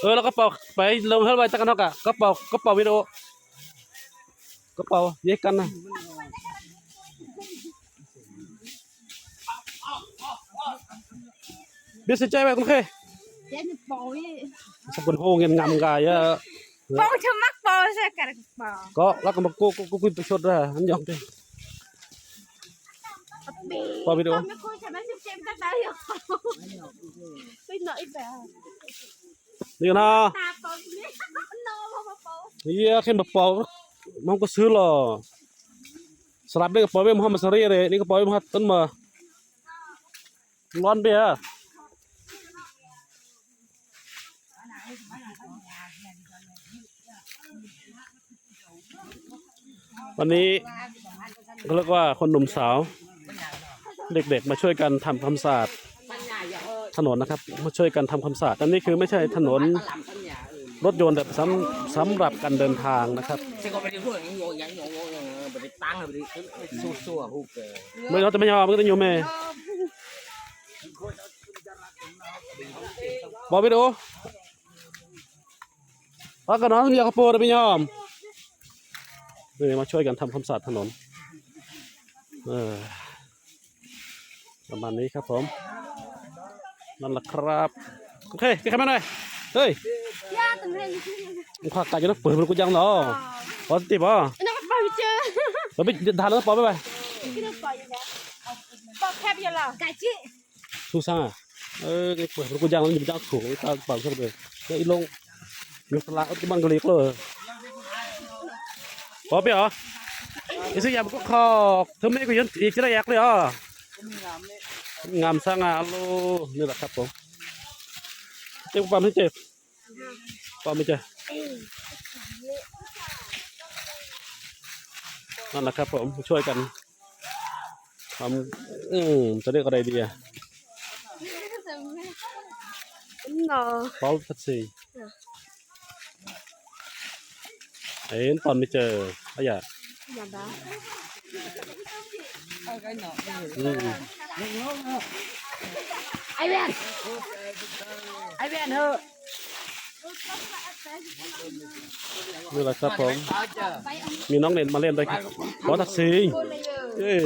เออแล้วก็เป่าไปลงเท่าไหร่ตะกันเนาะกะก็เป่าก็เป่าวิดีโอก็เป่าเยกกันนะเบียดเสียใจไปคุณเค Chết bồi สกุลโฮเงินงำกายอะ Bồi cho mắt bồi sao cả được bò ก็แล้วก็มากูกูกูกูประชดด้วยอันยองดิ Bò video. Con nó khui cho nó xem xem các đấy Bây nợ ít bè นี่นะ Ta bò biết Nó bò bò bò เฮียแค่มาเป่ามันก็ซื้อหรอสลับนี่ก็ปล่อยไมุฮัมมัดสรีเลยนี่ก็ปล่อยมุฮัต้นมาร้อนเบียวันนี้ก็เรียกว่าคนหนุ่มสาว เด็กๆมาช่วยกันทำความสะอาด ถนนนะครับมาช่วยกันทำความสะอาดอันนี้คือไม่ใช่ถนนรถยนต์แบบสำสำหรับการเดินทางนะครับ Chứ còn phải đi khuya những ngồi nhắn ngồi ngồi ngồi phải đi tăng rồi phải đi xua xua hụt kìa ไม่เราจะไม่ยอมก็ต้องอยู่แม่บอกไปดูว่ากันน้องอยากกระโปรงไม่ยอมนี่มาช่วยกันทำความสะอาดถนนเออประมาณนี้ครับผม นั่นแหละครับ โอเคไปขับมาหน่อย เฮ้ย Ya tụi mình มึงขวากไก่จะนักเปิดมันกูยังเหรอพอติบ่ Nó bò chưa เราไปทานแล้วปอไปไป Cái nó bò gì nè Bò khép vô lòng Cái chị ทุกซ่าเออไอ้เปิดมันกูยังแล้วอยู่จ้าถูกตาเปล่าชอบเลยไอ้ลงมีสละที่บังกะลีกเลยพอไปเหรอไอ้สิ่งอย่างก็คอเธอไม่กูยันอีกจะได้ยักเลยอะ งามสง่าโลนี่แหละครับผมเจ็บปั๊มไม่เจ็บปั๊มไม่เจ็บนั่นแหละครับผมช่วยกันทำอืมจะเรียกอะไรดีอะ Đúng rồi เป้าพัดซีเห็นตอนไม่เจออะอย่า Dạ đó อืม ไอ้เวนไอ้เวนเถอะนี่แหละครับผม มีน้องเล่นมาเล่นด้วยครับขอทักซีเฮ้ย